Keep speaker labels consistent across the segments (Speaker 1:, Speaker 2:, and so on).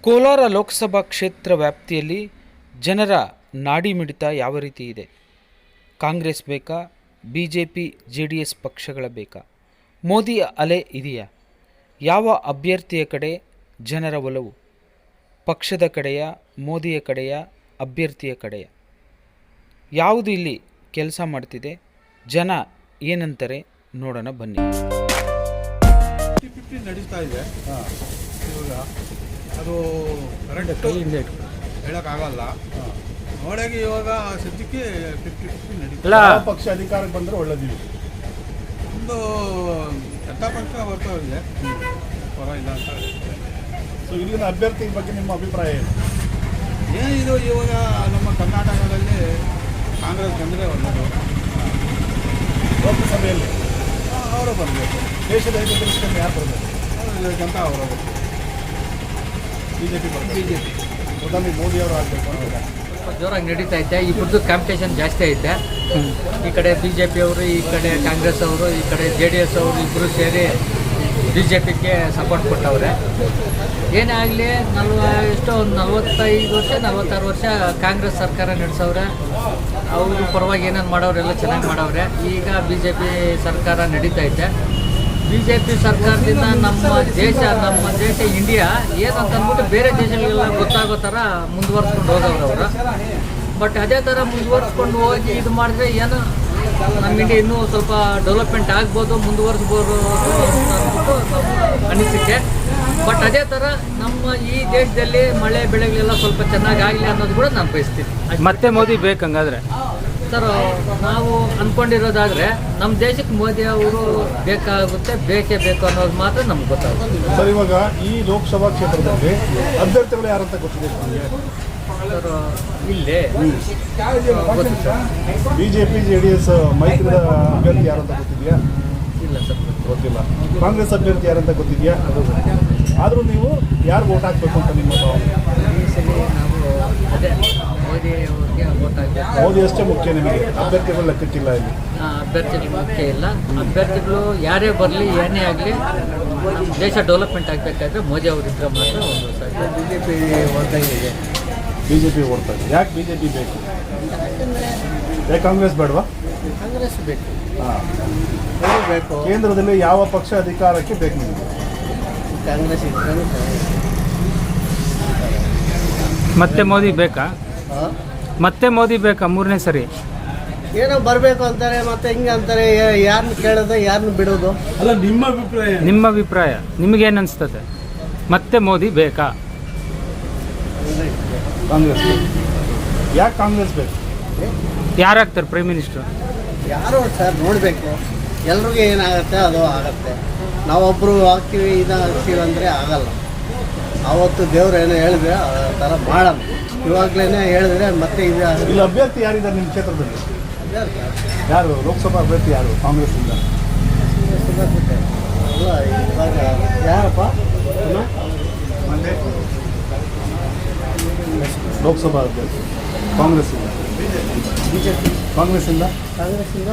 Speaker 1: ಕೋಲಾರ ಲೋಕಸಭಾ ಕ್ಷೇತ್ರ ವ್ಯಾಪ್ತಿಯಲ್ಲಿ ಜನರ ನಾಡಿ ಮಿಡಿತ ಯಾವ ರೀತಿ ಇದೆ? ಕಾಂಗ್ರೆಸ್ ಬೇಕಾ? B J P J D S ಪಕ್ಷಗಳ ಬೇಕಾ? ಮೋದಿ ಅಲೆ ಇದೆಯಾ? ಯಾವ ಅಭ್ಯರ್ಥಿಯ ಕಡೆ ಜನರ ಒಲವು? ಪಕ್ಷದ ಕಡೆಯ? ಮೋದಿಯ ಕಡೆಯ? ಅಭ್ಯರ್ಥಿಯ ಕಡೆಯ? ಯಾವುದು ಇಲ್ಲಿ ಕೆಲಸ ಮಾಡ್ತಿದೆ? ಜನ ಏನಂತಾರೆ? ನೋಡೋಣ ಬನ್ನಿ.
Speaker 2: ನಡೀತಾ ಇದೆ. ಅದು ಕರೆಂಟ್ ಹೇಳೋಕ್ಕಾಗಲ್ಲ. ನೋಡಾಗಿ ಇವಾಗ ಸದ್ಯಕ್ಕೆ ಫಿಫ್ಟಿ ಫಿಫ್ಟಿ
Speaker 1: ನಡೀತಿಲ್ಲ
Speaker 3: ಯಾವ ಪಕ್ಷ ಅಧಿಕಾರಕ್ಕೆ ಬಂದರೆ ಒಳ್ಳೇದಿಲ್ಲ
Speaker 2: ಒಂದು ಎಲ್ಲ ಪಕ್ಷ ಬರ್ತಾ ಇದೆ ಪರವಾಗಿಲ್ಲ ಅಂತ
Speaker 3: ಸೊ ಇಲ್ಲಿನ ಅಭ್ಯರ್ಥಿ ಬಗ್ಗೆ ನಿಮ್ಮ ಅಭಿಪ್ರಾಯ ಏನು?
Speaker 2: ಏನಿದು ಇವಾಗ ನಮ್ಮ ಕರ್ನಾಟಕದಲ್ಲಿ ಕಾಂಗ್ರೆಸ್ ಬಂದರೆ ಒಳ್ಳೆಯದು
Speaker 3: ಲೋಕಸಭೆಯಲ್ಲಿ?
Speaker 2: ಅವರು ಬರಬೇಕು.
Speaker 3: ದೇಶದ ಹಿತ ದೃಷ್ಟಿಯಿಂದ ಯಾರು ಬರಬೇಕು?
Speaker 2: ಅಂತ ಅವರು
Speaker 3: ಬರಬೇಕು.
Speaker 2: B BJP. ಪಿ
Speaker 3: ಪ್ರಧಾನಿ ಮೋದಿ ಅವರು ಆಗಬೇಕು ಅಂತ
Speaker 4: ಸ್ವಲ್ಪ ಜೋರಾಗಿ ನಡೀತಾ ಐತೆ ಇಬ್ಬರದ್ದು ಕಾಂಪಿಟೇಷನ್ ಜಾಸ್ತಿ ಐತೆ ಈ ಕಡೆ ಬಿ ಜೆ ಪಿ ಅವರು ಈ ಕಡೆ ಕಾಂಗ್ರೆಸ್ ಅವರು ಈ ಕಡೆ ಜೆ ಡಿ ಎಸ್ ಅವರು ಇಬ್ಬರು ಸೇರಿ ಬಿ ಜೆ ಪಿಗೆ ಸಪೋರ್ಟ್ ಕೊಟ್ಟವ್ರೆ. ಏನೇ ಆಗಲಿ ನಲ್ವ ಎಷ್ಟೋ ಒಂದು ನಲ್ವತ್ತೈದು ವರ್ಷ ನಲ್ವತ್ತಾರು ವರ್ಷ ಕಾಂಗ್ರೆಸ್ ಸರ್ಕಾರ ನಡೆಸವ್ರೆ. ಅವರು ಪರವಾಗಿ ಏನೇನು ಮಾಡೋರೆಲ್ಲ ಚೆನ್ನಾಗಿ ಮಾಡವ್ರೆ. ಈಗ ಬಿ ಜೆ ಪಿ ಸರ್ಕಾರ ನಡೀತಾ ಐತೆ ಬಿ ಜೆ ಪಿ ಸರ್ಕಾರದಿಂದ ನಮ್ಮ ದೇಶ ನಮ್ಮ ದೇಶ ಇಂಡಿಯಾ ಏನಂತ ಅಂದ್ಬಿಟ್ಟು ಬೇರೆ ದೇಶಗಳೆಲ್ಲ ಗೊತ್ತಾಗೋ ಥರ ಮುಂದುವರ್ಸ್ಕೊಂಡು ಹೋಗೋರು ಅವರು. ಬಟ್ ಅದೇ ಥರ ಮುಂದುವರ್ಸ್ಕೊಂಡು ಹೋಗಿ ಇದು ಮಾಡಿದ್ರೆ ಏನು ನಮ್ಮ ಇಂಡಿಯಾ ಇನ್ನೂ ಸ್ವಲ್ಪ ಡೆವಲಪ್ಮೆಂಟ್ ಆಗ್ಬೋದು, ಮುಂದುವರ್ಸ್ಬೋದು ಅಂತ ಅಂದ್ಬಿಟ್ಟು ನಮ್ಮ ಅನಿಸಿಕೆ. ಬಟ್ ಅದೇ ಥರ ನಮ್ಮ ಈ ದೇಶದಲ್ಲಿ ಮಳೆ, ಬೆಳೆಗಳೆಲ್ಲ ಸ್ವಲ್ಪ ಚೆನ್ನಾಗಿ ಆಗಲಿ ಅನ್ನೋದು ಕೂಡ ನಾನು ಬಯಸ್ತೀನಿ.
Speaker 1: ಮತ್ತೆ ಮೋದಿ ಬೇಕಂಗಾದ್ರೆ?
Speaker 4: ಸರ್ ನಾವು ಅನ್ಕೊಂಡಿರೋದಾದ್ರೆ ನಮ್ಮ ದೇಶಕ್ಕೆ ಮೋದಿ ಅವರು ಬೇಕಾಗುತ್ತೆ ಬೇಕೇ ಬೇಕು ಅನ್ನೋದು ಮಾತ್ರ ನಮ್ಗೆ ಗೊತ್ತಾಗುತ್ತೆ.
Speaker 3: ಸರ್ ಇವಾಗ ಈ ಲೋಕಸಭಾ ಕ್ಷೇತ್ರದಲ್ಲಿ ಅಭ್ಯರ್ಥಿಗಳು ಯಾರಂತ ಗೊತ್ತಿದೆ
Speaker 4: ಸರ್ ಇಲ್ಲೇ.
Speaker 3: ಬಿಜೆಪಿ ಜೆ ಡಿ ಎಸ್ ಮೈತ್ರಿ ಅಭ್ಯರ್ಥಿ ಯಾರಂತ ಗೊತ್ತಿದೆಯಾ?
Speaker 4: ಇಲ್ಲ ಸರ್
Speaker 3: ಗೊತ್ತಿಲ್ಲ. ಕಾಂಗ್ರೆಸ್ ಅಭ್ಯರ್ಥಿ ಯಾರಂತ ಗೊತ್ತಿದೆಯಾ? ಆದರೂ ನೀವು ಯಾರು ವೋಟ್ ಹಾಕ್ಬೇಕು ಅಂತ ನಿಮ್ಮ ಭಾವನೆ?
Speaker 4: ಈ ಸಲ ನಾವು ಅದೇ ಮೋದಿ
Speaker 3: ಅಷ್ಟೇ ಮುಖ್ಯ ನಿಮಗೆ? ಅಭ್ಯರ್ಥಿಗಳು ಲೆಕ್ಕಕ್ಕಿಲ್ಲ ಇಲ್ಲಿ?
Speaker 4: ಅಭ್ಯರ್ಥಿಗಳು ಮುಖ್ಯ ಇಲ್ಲ. ಅಭ್ಯರ್ಥಿಗಳು ಯಾರೇ ಬರಲಿ ಏನೇ ಆಗಲಿ ನಮ್ಮ ದೇಶ ಡೆವಲಪ್ಮೆಂಟ್ ಆಗಬೇಕಾದ್ರೆ ಮೋದಿ ಅವರಿದ್ದರೆ ಮಾತ್ರ ಒಂದು ಸಾಧ್ಯ ಬಿ ಜೆ ಪಿ ಇದೆ.
Speaker 3: ಬಿ ಜೆ ಪಿ ಓಡ್ತಾರೆ ಯಾಕೆ ಬಿ ಜೆ ಪಿ ಬೇಕು ಯಾಕೆ ಕಾಂಗ್ರೆಸ್ ಬೇಡವಾ?
Speaker 4: ಕಾಂಗ್ರೆಸ್ ಬೇಕು.
Speaker 3: ಹಾಂ.
Speaker 4: ಬೇಕು?
Speaker 3: ಕೇಂದ್ರದಲ್ಲಿ ಯಾವ ಪಕ್ಷ ಅಧಿಕಾರಕ್ಕೆ ಬೇಕು ನಿಮಗೆ?
Speaker 4: ಕಾಂಗ್ರೆಸ್
Speaker 1: ಮತ್ತೆ ಮೋದಿ ಬೇಕಾ? ಮತ್ತೆ ಮೋದಿ ಬೇಕಾ? ಮೂರನೇ ಸರಿ.
Speaker 5: ಏನೋ ಬರಬೇಕು ಅಂತಾರೆ ಮತ್ತೆ ಹಿಂಗೆ ಅಂತಾರೆ ಯಾರನ್ನ ಕೇಳೋದು ಯಾರನ್ನ ಬಿಡೋದು?
Speaker 2: ಅಲ್ಲ ನಿಮ್ಮ ಅಭಿಪ್ರಾಯ
Speaker 1: ನಿಮ್ಮ ಅಭಿಪ್ರಾಯ. ನಿಮಗೇನು ಅನಿಸ್ತದೆ? ಮತ್ತೆ ಮೋದಿ ಬೇಕಾ?
Speaker 3: ಕಾಂಗ್ರೆಸ್ ಯಾಕೆ ಕಾಂಗ್ರೆಸ್ ಬೇಕು?
Speaker 1: ಯಾರಾಗ್ತಾರೆ ಪ್ರೈಮ್ ಮಿನಿಸ್ಟರ್
Speaker 5: ಯಾರು ಸರ್ ನೋಡಬೇಕು. ಎಲ್ರಿಗೂ ಏನಾಗುತ್ತೆ ಅದು ಆಗತ್ತೆ. ನಾವೊಬ್ಬರು ಹಾಕ್ತೀವಿ ಇದಾಗ್ತೀವಿ ಹಾಕ್ತೀವಿ ಅಂದರೆ ಆಗಲ್ಲ. ಆವತ್ತು ದೇವ್ರು ಏನೋ ಹೇಳಿದ್ರೆ ಆ ಥರ ಮಾಡೋಣ ಇವಾಗಲೇ ಹೇಳಿದ್ರೆ ಮತ್ತೆ ಇದು
Speaker 3: ಇಲ್ಲಿ ಅಭ್ಯರ್ಥಿ ಯಾರಿದ್ದಾರೆ ನಿಮ್ಮ ಕ್ಷೇತ್ರದಲ್ಲಿ? ಯಾರು? ಲೋಕಸಭಾ ಅಭ್ಯರ್ಥಿ ಯಾರು? ಕಾಂಗ್ರೆಸ್ ಇಂದ
Speaker 5: ಅಲ್ಲ ಇವಾಗ ಯಾರಪ್ಪ?
Speaker 3: ಲೋಕಸಭಾ ಅಭ್ಯರ್ಥಿ. ಕಾಂಗ್ರೆಸ್ ಇಂದ
Speaker 5: ಬಿ ಜೆ ಪಿ
Speaker 3: ಕಾಂಗ್ರೆಸ್ ಇಂದ
Speaker 5: ಕಾಂಗ್ರೆಸ್ಸಿಂದ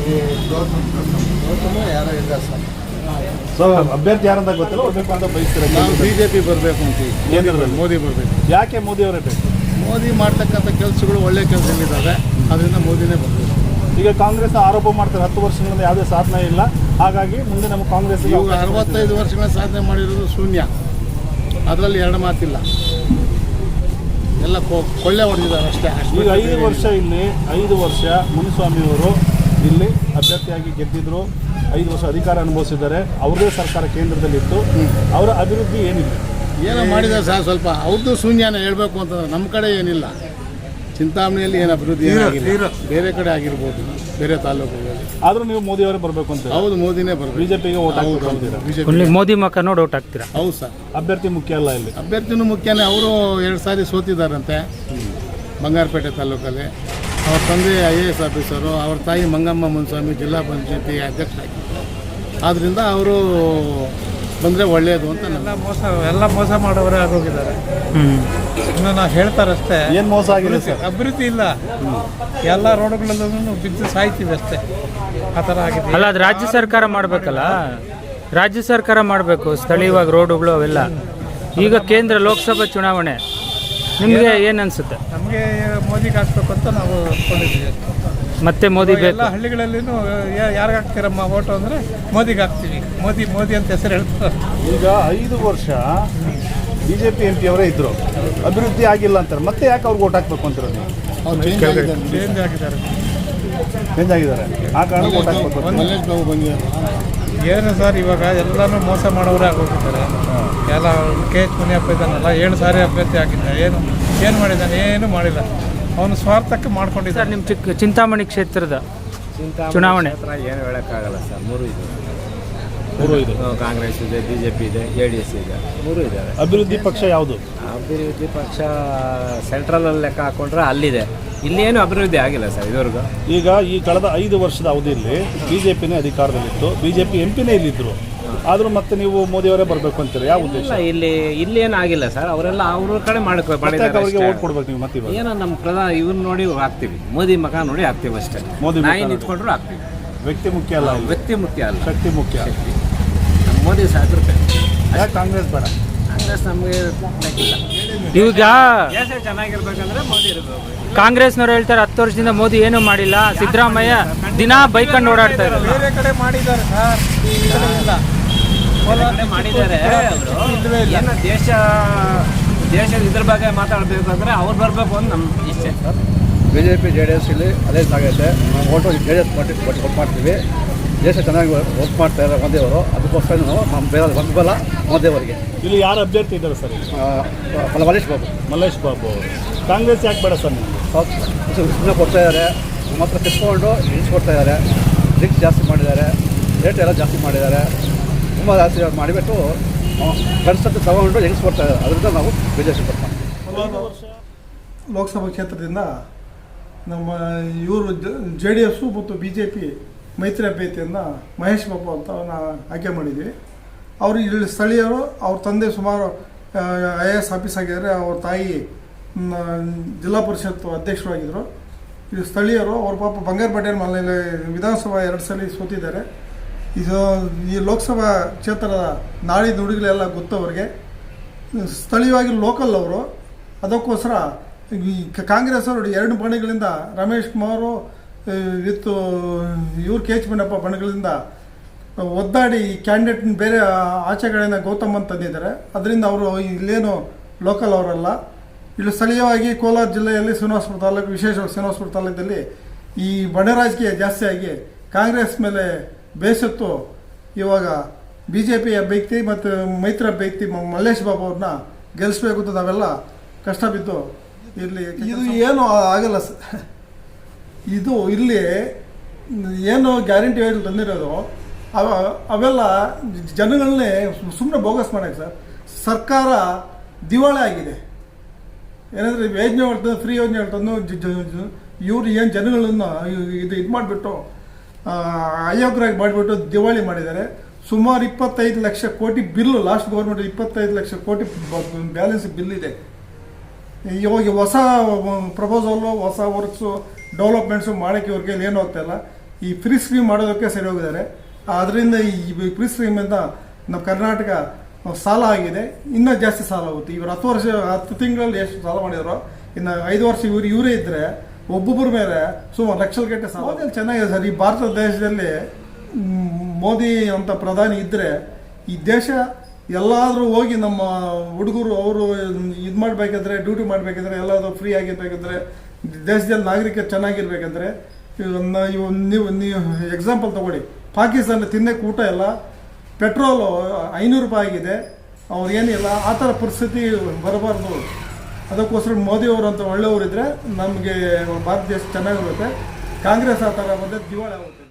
Speaker 5: ಈ ಗೌತಮ ಯಾರೋ ಇದ್ದಾರೆ ಸರ್.
Speaker 3: ಸೊ ಅಭ್ಯರ್ಥಿ ಯಾರಂತ ಗೊತ್ತಿಲ್ಲ ಅಂತ ಬಯಸ್ತಾರೆ?
Speaker 2: ನಾವು ಬಿ ಜೆ ಪಿ ಬರಬೇಕು.
Speaker 3: ಕೇಂದ್ರದಲ್ಲಿ
Speaker 2: ಮೋದಿ ಬರಬೇಕು.
Speaker 3: ಯಾಕೆ ಮೋದಿ ಅವರೇ ಬೇಕು?
Speaker 2: ಮೋದಿ ಮಾಡ್ತಕ್ಕಂಥ ಕೆಲಸಗಳು ಒಳ್ಳೆ ಕೆಲಸಗಳಿದ್ದಾವೆ ಅದರಿಂದ ಮೋದಿನೇ ಬರಬೇಕು.
Speaker 3: ಈಗ ಕಾಂಗ್ರೆಸ್ ಆರೋಪ ಮಾಡ್ತಾರೆ ಹತ್ತು ವರ್ಷಗಳಿಂದ ಯಾವುದೇ ಸಾಧನೆ ಇಲ್ಲ. ಹಾಗಾಗಿ ಮುಂದೆ ನಮ್ಮ ಕಾಂಗ್ರೆಸ್
Speaker 2: ಇವಾಗ ಅರವತ್ತೈದು ವರ್ಷಗಳ ಸಾಧನೆ ಮಾಡಿರೋದು ಶೂನ್ಯ. ಅದರಲ್ಲಿ ಎರಡು ಮಾತಿಲ್ಲ. ಎಲ್ಲ ಕೊ- ಕೊಳ್ಳೆ ಹೊಡೆದಿದ್ದಾರೆ ಅಷ್ಟು.
Speaker 3: ಈಗ ಐದು ವರ್ಷ ಇಲ್ಲಿ ಐದು ವರ್ಷ ಮುನಿಸ್ವಾಮಿಯವರು ಇಲ್ಲಿ ಅಭ್ಯರ್ಥಿಯಾಗಿ ಗೆದ್ದಿದ್ರು ಐದು ವರ್ಷ ಅಧಿಕಾರ ಅನುಭವಿಸಿದ್ದಾರೆ. ಅವ್ರದೇ ಸರ್ಕಾರ ಕೇಂದ್ರದಲ್ಲಿತ್ತು. ಅವರ ಅಭಿವೃದ್ಧಿ ಏನಿಲ್ಲ.
Speaker 2: ಏನೋ ಮಾಡಿದ್ದಾರೆ ಸರ್ ಸ್ವಲ್ಪ ಅವ್ರದ್ದು ಶೂನ್ಯನ ಹೇಳಬೇಕು ಅಂತಂದ್ರೆ ನಮ್ಮ ಕಡೆ ಏನಿಲ್ಲ. ಚಿಂತಾಮಣಿಯಲ್ಲಿ ಏನು ಅಭಿವೃದ್ಧಿ ಏನಾಗಿಲ್ಲ. ಬೇರೆ ಕಡೆ ಆಗಿರ್ಬೋದು ಬೇರೆ ತಾಲೂಕುಗಳಲ್ಲಿ.
Speaker 3: ಆದರೂ ನೀವು ಮೋದಿ ಅವರೇ ಬರಬೇಕು ಅಂತ
Speaker 2: ಹೌದು ಮೋದಿನೇ ಬರಬೇಕು.
Speaker 3: ಬಿಜೆಪಿಗೆ ಓಟ್
Speaker 1: ಒನ್ಲಿ ಮೋದಿ ಮಕ್ಕ ನೋಡಿ ಓಟ್ ಆಗ್ತೀರಾ
Speaker 2: ಹೌದು ಸರ್.
Speaker 3: ಅಭ್ಯರ್ಥಿ ಮುಖ್ಯ ಅಲ್ಲ ಇಲ್ಲಿ.
Speaker 2: ಅಭ್ಯರ್ಥಿನೂ ಮುಖ್ಯನೇ ಅವರು ಎರಡು ಸಾರಿ ಸೋತಿದ್ದಾರಂತೆ. ಬಂಗಾರಪೇಟೆ ತಾಲೂಕಲ್ಲಿ. ಅವ್ರ ತಂದೆ ಐ ಎ ಎಸ್ ಆಫೀಸರು ಅವ್ರ ತಾಯಿ ಮಂಗಮ್ಮ ಮುನ್ಸ್ವಾಮಿ ಜಿಲ್ಲಾ ಪಂಚಾಯತಿ ಅಧ್ಯಕ್ಷ ಆದ್ದರಿಂದ ಅವರು ಬಂದರೆ ಒಳ್ಳೆಯದು ಅಂತ ಎಲ್ಲ
Speaker 6: ಮೋಸ ಎಲ್ಲ ಮೋಸ ಮಾಡೋರೇ ಆಗೋಗಿದ್ದಾರೆ. ಇನ್ನು ನಾವು ಹೇಳ್ತಾರಷ್ಟೇ.
Speaker 3: ಏನು ಮೋಸ ಆಗಿದೆ ಸರ್?
Speaker 6: ಅಭಿವೃದ್ಧಿ ಇಲ್ಲ. ಎಲ್ಲ ರೋಡ್ಗಳಲ್ಲೂ ಬಿದ್ದು ಸಾಯ್ತೀವಿ ಅಷ್ಟೇ. ಆ ಥರ ಆಗಿದೆ.
Speaker 1: ಅಲ್ಲ ಅದು ರಾಜ್ಯ ಸರ್ಕಾರ ಮಾಡಬೇಕಲ್ಲ? ರಾಜ್ಯ ಸರ್ಕಾರ ಮಾಡಬೇಕು. ಸ್ಥಳೀಯವಾಗಿ ರೋಡುಗಳು ಅವೆಲ್ಲ. ಈಗ ಕೇಂದ್ರ ಲೋಕಸಭಾ ಚುನಾವಣೆ. ನಿಮಗೆ ಏನು ಅನಿಸುತ್ತೆ?
Speaker 6: ನಮಗೆ ಮೋದಿಗೆ ಹಾಕ್ಬೇಕು ಅಂತ ನಾವು ಅಂದ್ಕೊಂಡಿದ್ದೀವಿ
Speaker 1: ಮತ್ತೆ ಮೋದಿ ಬೇಕು.
Speaker 6: ಎಲ್ಲ ಹಳ್ಳಿಗಳಲ್ಲಿ ಯಾರಿಗೆ ಹಾಕ್ತೀರಮ್ಮ ಓಟು ಅಂದರೆ ಮೋದಿಗೆ ಹಾಕ್ತೀವಿ. ಮೋದಿ ಮೋದಿ ಅಂತ ಹೆಸರು ಹೇಳ್ತಾರೆ.
Speaker 3: ಈಗ ಐದು ವರ್ಷ B J P M P ಅವರೇ ಇದ್ರು. ಅಭಿವೃದ್ಧಿ ಆಗಿಲ್ಲ ಅಂತಾರೆ. ಮತ್ತೆ ಯಾಕೆ ಅವ್ರಿಗೆ ಓಟ್ ಹಾಕ್ಬೇಕು ಅಂತಾರೆ ನೀವು?
Speaker 2: ಚೇಂಜ್ ಆಗಿದ್ದಾರೆ
Speaker 6: ಚೇಂಜ್ ಆಗಿದ್ದಾರೆ
Speaker 3: ಆ ಕಾರಣ ಓಟ್ ಹಾಕ್ಬೇಕು
Speaker 6: ಏನು ಸರ್ ಇವಾಗ ಎಲ್ಲನೂ ಮೋಸ ಮಾಡೋರೇ ಆಗೋಗಿದ್ದಾರೆ ಎಲ್ಲ ಕೆ ಎಚ್ ಮುನಿಯಪ್ಪ ಇದ್ದಾನಲ್ಲ ಏಳು ಸಾರಿ ಅಭ್ಯರ್ಥಿ ಆಗಿದ್ದ. ಏನು ಏನು ಮಾಡಿದ್ದಾನೆ? ಏನು ಮಾಡಿಲ್ಲ. ಅವನು ಸ್ವಾರ್ಥಕ್ಕೆ
Speaker 1: ಸರ್ ನಿಮ್ಮ ಚಿಕ್ಕ ಚಿಂತಾಮಣಿ ಕ್ಷೇತ್ರದ ಚುನಾವಣೆ.
Speaker 7: ಏನು ಹೇಳೋಕ್ಕಾಗಲ್ಲ ಸರ್ ಮೂರು ಇದೆ.
Speaker 3: ಮೂರು ಇದೆ.
Speaker 7: ಕಾಂಗ್ರೆಸ್ ಇದೆ ಬಿ ಜೆ ಪಿ ಇದೆ ಜೆ ಡಿ ಎಸ್ ಇದೆ ಮೂರು ಇದೆ
Speaker 3: ಅಭಿವೃದ್ಧಿ ಪಕ್ಷ ಯಾವುದು?
Speaker 7: ಅಭಿವೃದ್ಧಿ ಪಕ್ಷ ಸೆಂಟ್ರಲಲ್ಲಿ ಲೆಕ್ಕ ಹಾಕೊಂಡ್ರೆ ಅಲ್ಲಿದೆ. ಇಲ್ಲಿ ಏನು ಅಭಿವೃದ್ಧಿ ಆಗಿಲ್ಲ ಸರ್ ಇದುವರೆಗೂ.
Speaker 3: ಈಗ ಈ ಕಳೆದ ಐದು ವರ್ಷದ ಅವಧಿಯಲ್ಲಿ ಬಿ ಜೆ ಪಿನೇ ಅಧಿಕಾರದಲ್ಲಿತ್ತು. ಬಿ ಜೆ ಪಿ ಎಂ ಪಿನೇ ಇಲ್ಲಿದ್ದರು ಆದರೂ ಮತ್ತೆ ನೀವು ಮೋದಿಯವರೇ ಬರಬೇಕು ಅಂತೀರಿ? ಯಾವ ಉದ್ದೇಶ?
Speaker 7: ಇಲ್ಲ ಇಲ್ಲಿ ಏನು ಆಗಿಲ್ಲ ಸರ್. ಅವರೆಲ್ಲ ಅವ್ರ ಕಡೆ ಮಾಡ್ಕೊ
Speaker 3: ಮತ್ತೆ ಯಾಕೆ ಅವರಿಗೆ ಓಟ್ ಕೊಡ್ಬೇಕು ನೀವು ಮತ್ತೆ ಇವಾಗ?
Speaker 7: ಏನೋ ನಮ್ಮ ಪ್ರಧಾನ ಇವ್ರು ನೋಡಿ ಹಾಕ್ತೀವಿ. ಮೋದಿ ಮಕ ನೋಡಿ ಹಾಕ್ತೀವಿ ಅಷ್ಟೇ.
Speaker 3: ಮೋದಿ
Speaker 7: ನಾಯಿ ನಿಂತ್ಕೊಂಡ್ರು ಹಾಕ್ತೀವಿ.
Speaker 3: ವ್ಯಕ್ತಿ ಮುಖ್ಯ ಅಲ್ಲ.
Speaker 7: ವ್ಯಕ್ತಿ ಮುಖ್ಯ ಅಲ್ಲ.
Speaker 3: ಶಕ್ತಿ ಮುಖ್ಯ.
Speaker 7: ನಮ್ಮ ಮೋದಿ ಸಾಕು
Speaker 3: ಯಾಕೆ ಕಾಂಗ್ರೆಸ್ ಬೇಡ
Speaker 7: ಕಾಂಗ್ರೆಸ್ ನಮಗೆ
Speaker 1: ಈಗ
Speaker 7: ದೇಶ ಚೆನ್ನಾಗಿರ್ಬೇಕಂದ್ರೆ ಮೋದಿ ಇರಬೇಕು.
Speaker 1: ಕಾಂಗ್ರೆಸ್ನವ್ರು ಹೇಳ್ತಾರೆ ಹತ್ತು ವರ್ಷದಿಂದ ಮೋದಿ ಏನು ಮಾಡಿಲ್ಲ. ಸಿದ್ದರಾಮಯ್ಯ ದಿನ ಬೈಕೊಂಡು ಓಡಾಡ್ತಾ ಇದ್ದಾರೆ
Speaker 6: ಬೇರೆ ಕಡೆ ಮಾಡಿದ್ದಾರೆ ಸರ್. ಈ ಕಡೆ ಇಲ್ಲ. ಕೋಲಾರ
Speaker 7: ಮಾಡಿದ್ದಾರೆ. ಅವರು
Speaker 6: ಇಲ್ಲವೇ ಇಲ್ಲ.
Speaker 7: ಏನೋ ದೇಶ ದೇಶದ ಇದ್ರ ಬಗ್ಗೆ ಮಾತಾಡಬೇಕು ಅಂದ್ರೆ ಅವ್ರು ಬರಬೇಕು ಅಂತ ನಮ್ಮ ಇಷ್ಟೇ
Speaker 8: B J P J D S ಇಲ್ಲಿ ಅದೇ ಆಗೈತೆ ನಾವು ಓಟು ಜೆ ಡಿ ಎಸ್ ಕೊಟ್ಟು ಮಾಡ್ತೀವಿ. ದೇಶ ಚೆನ್ನಾಗಿ ವರ್ಕ್ ಮಾಡ್ತಾ ಇದ್ದಾರೆ ಮೋದಿಯವರು ಅದಕ್ಕೋಸ್ಕರ ನಾವು ನಮ್ಮ ಬೇರೆ ಬಂದ್ಬಲ್ಲ ಮೋದಿಯವರಿಗೆ
Speaker 3: ಇಲ್ಲಿ ಯಾರು ಅಭ್ಯರ್ಥಿ ಇದ್ದಾರೆ ಸರ್
Speaker 8: ಮಲ್ಲೇಶ್ ಮಲೇಶ್ ಬಾಬು.
Speaker 3: ಮಲ್ಲೇಶ್ ಬಾಬು. ಅವರು ಕಾಂಗ್ರೆಸ್ ಯಾಕೆ ಬೇಡ ಸರ್ ನಿಮಗೆ?
Speaker 8: ಸುಮ್ಮನೆ ಕೊಡ್ತಾ ಇದ್ದಾರೆ ಮಾತ್ರ ಕಿಸ್ಕೊಂಡು ಇಳಿಸ್ಕೊಡ್ತಾ ಇದ್ದಾರೆ ಡ್ರಿಂಕ್ಸ್ ಜಾಸ್ತಿ ಮಾಡಿದ್ದಾರೆ. ರೇಟ್ ಎಲ್ಲ ಜಾಸ್ತಿ ಮಾಡಿದ್ದಾರೆ. ತುಂಬ ಜಾಸ್ತಿ ಮಾಡಿಬಿಟ್ಟು ಕನ್ಸತ್ತು ತಗೊಂಡು ಕೊಡ್ತಾ ಇದ್ದಾರೆ ಅದರಿಂದ ನಾವು ಬಿ ಜೆ ಪಿ ಕೊಡ್ತಾ
Speaker 9: ಲೋಕಸಭಾ ಕ್ಷೇತ್ರದಿಂದ ನಮ್ಮ ಇವರು ಜೆ ಡಿ ಎಸ್ಸು ಮತ್ತು ಬಿ ಜೆ ಪಿ ಮೈತ್ರಿ ಅಭ್ಯರ್ಥಿಯನ್ನು ಮಹೇಶ್ ಬಾಬು ಅಂತ ಆಯ್ಕೆ ಮಾಡಿದ್ವಿ. ಅವರು ಇಲ್ಲಿ ಸ್ಥಳೀಯರು, ಅವ್ರ ತಂದೆ ಸುಮಾರು ಐ ಎ ಎಸ್ ಆಫೀಸ್ ಆಗಿದ್ದಾರೆ. ಅವ್ರ ತಾಯಿ ಜಿಲ್ಲಾ ಪರಿಷತ್ ಅಧ್ಯಕ್ಷರಾಗಿದ್ದರು ಇದು ಸ್ಥಳೀಯರು, ಅವ್ರ ಪಾಪ ಬಂಗಾರಪೇಟೆ ಮನೆಯಲ್ಲಿ ವಿಧಾನಸಭಾ ಎರಡು ಸಲ ಸೋತಿದ್ದಾರೆ. ಇದು ಈ ಲೋಕಸಭಾ ಕ್ಷೇತ್ರದ ನಾಡಿ ನುಡಿಗಳೆಲ್ಲ ಗೊತ್ತವ್ರಿಗೆ ಸ್ಥಳೀಯವಾಗಿ ಲೋಕಲ್ ಅವರು. ಅದಕ್ಕೋಸ್ಕರ ಈ ಕಾಂಗ್ರೆಸ್ ಅವರು ಎರಡು ಬಣಗಳಿಂದ ರಮೇಶ್ ಕುಮಾರು ವಿತ್ ಇವ್ರು ಕೆ ಎಚ್ ಮಣ್ಣಪ್ಪ ಬಣಗಳಿಂದ ಒದ್ದಾಡಿ ಈ ಕ್ಯಾಂಡಿಡೇಟ್ನ ಬೇರೆ ಆಚೆಗಳನ್ನ ಗೌತಮ್ ಅಂತ ತಂದಿದ್ದಾರೆ. ಅದರಿಂದ ಅವರು ಇಲ್ಲೇನು ಲೋಕಲ್ ಅವರಲ್ಲ. ಇಲ್ಲಿ ಸ್ಥಳೀಯವಾಗಿ ಕೋಲಾರ ಜಿಲ್ಲೆಯಲ್ಲಿ ಶ್ರೀನಿವಾಸಪುರ ತಾಲೂಕು, ವಿಶೇಷವಾಗಿ ಶ್ರೀನಿವಾಸಪುರ ತಾಲೂಕಲ್ಲಿ ಈ ಬಣ ರಾಜಕೀಯ ಜಾಸ್ತಿಯಾಗಿ ಕಾಂಗ್ರೆಸ್ ಮೇಲೆ ಬೇಸತ್ತು ಇವಾಗ ಬಿ ಜೆ ಪಿ ಅಭ್ಯರ್ಥಿ ಮತ್ತು ಮೈತ್ರಿ ಅಭ್ಯರ್ಥಿ ಮಲ್ಲೇಶ್ ಬಾಬು ಅವ್ರನ್ನ ಗೆಲ್ಲಿಸ್ಬೇಕು ಅಂತ ನಾವೆಲ್ಲ ಕಷ್ಟ ಬಿದ್ದು ಇಲ್ಲಿ ಇದು ಏನು ಆಗಲ್ಲ ಸ ಇದು ಇಲ್ಲಿ ಏನು ಗ್ಯಾರಂಟಿ ಹೇಳಿ ತಂದಿರೋದು, ಅವ ಅವೆಲ್ಲ ಜನಗಳನ್ನೇ ಸುಮ್ಮನೆ ಬೋಗಸ್ ಮಾಡಕ್ಕೆ ಸರ್. ಸರ್ಕಾರ ದಿವಾಳಿ ಆಗಿದೆ. ಏನಂದರೆ ಯೋಜನೆ ಹೇಳ್ತದೆ ಫ್ರೀ ಯೋಜನೆ ಹೇಳ್ತಂದು ಇವ್ರು ಏನು ಜನಗಳನ್ನು ಇದು ಇದು ಮಾಡಿಬಿಟ್ಟು ಅಯೋಗ್ಯರಾಗಿ ಮಾಡಿಬಿಟ್ಟು ದಿವಾಳಿ ಮಾಡಿದ್ದಾರೆ. ಸುಮಾರು ಇಪ್ಪತ್ತೈದು ಲಕ್ಷ ಕೋಟಿ ಬಿಲ್ಲು, ಲಾಸ್ಟ್ ಗೌರ್ಮೆಂಟ್ ಇಪ್ಪತ್ತೈದು ಲಕ್ಷ ಕೋಟಿ ಬ್ಯಾಲೆನ್ಸ್ ಬಿಲ್ ಇದೆ ಇವಾಗ ಹೊಸ, ಪ್ರಪೋಸಲ್ಲು, ಹೊಸ ವರ್ಕ್ಸು ಡೆವಲಪ್ಮೆಂಟ್ಸು ಮಾಡೋಕ್ಕೆ ಇವ್ರಿಗೆ ಏನು ಹೋಗ್ತಾ ಇಲ್ಲ. ಈ ಫ್ರೀ ಸ್ಕ್ರೀಮ್ ಮಾಡೋದಕ್ಕೆ ಸರಿ ಹೋಗಿದ್ದಾರೆ. ಅದರಿಂದ ಈ ಫ್ರೀ ಸ್ಕ್ರೀಮಿಂದ ನಮ್ಮ ಕರ್ನಾಟಕ ಸಾಲ ಆಗಿದೆ. ಇನ್ನೂ ಜಾಸ್ತಿ ಸಾಲ ಆಗುತ್ತೆ. ಇವರು ಹತ್ತು ವರ್ಷ, ಹತ್ತು ತಿಂಗಳಲ್ಲಿ ಎಷ್ಟು ಸಾಲ ಮಾಡಿದ್ರು, ಇನ್ನು ಐದು ವರ್ಷ ಇವರು, ಇವರೇ ಇದ್ದರೆ ಒಬ್ಬೊಬ್ಬರ ಮೇಲೆ ಸುಮಾರು ಲಕ್ಷಗಟ್ಟೆ ಸಾಲ ಮೋದಿ ಚೆನ್ನಾಗಿದೆ ಸರ್. ಈ ಭಾರತ ದೇಶದಲ್ಲಿ ಮೋದಿ ಅಂತ ಪ್ರಧಾನಿ ಇದ್ದರೆ ಈ ದೇಶ ಎಲ್ಲಾದರೂ ಹೋಗಿ ನಮ್ಮ ಹುಡುಗರು ಅವರು ಇದು ಮಾಡಬೇಕಿದ್ರೆ ಡ್ಯೂಟಿ ಮಾಡಬೇಕಿದ್ರೆ, ಎಲ್ಲಾದರೂ ಫ್ರೀ ಆಗಿರ್ಬೇಕಂದ್ರೆ ದೇಶದಲ್ಲಿ ನಾಗರಿಕ ಚೆನ್ನಾಗಿರ್ಬೇಕಂದ್ರೆ, ಇವನ್ನ ಇವ್ ನೀವು ನೀವು ಎಕ್ಸಾಂಪಲ್ ತಗೊಳ್ಳಿ. ಪಾಕಿಸ್ತಾನ ತಿನ್ನಕ್ಕೆ ಊಟ ಇಲ್ಲ ಪೆಟ್ರೋಲು ಐನೂರು ರೂಪಾಯಿ ಆಗಿದೆ. ಅವ್ರು ಏನಿಲ್ಲ, ಆ ಥರ ಪರಿಸ್ಥಿತಿ ಬರಬಾರ್ದು ಅದಕ್ಕೋಸ್ಕರ ಮೋದಿಯವರು ಅಂತ ಒಳ್ಳೆಯವರಿದ್ದರೆ ನಮಗೆ ಭಾರತ ದೇಶ ಚೆನ್ನಾಗಿರುತ್ತೆ. ಕಾಂಗ್ರೆಸ್ ಆ ಥರ ಬಂದರೆ ದಿವಾಳಿ ಆಗುತ್ತೆ.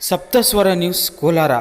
Speaker 1: ಸಪ್ತಸ್ವರ ನ್ಯೂಸ್ ಕೋಲಾರ.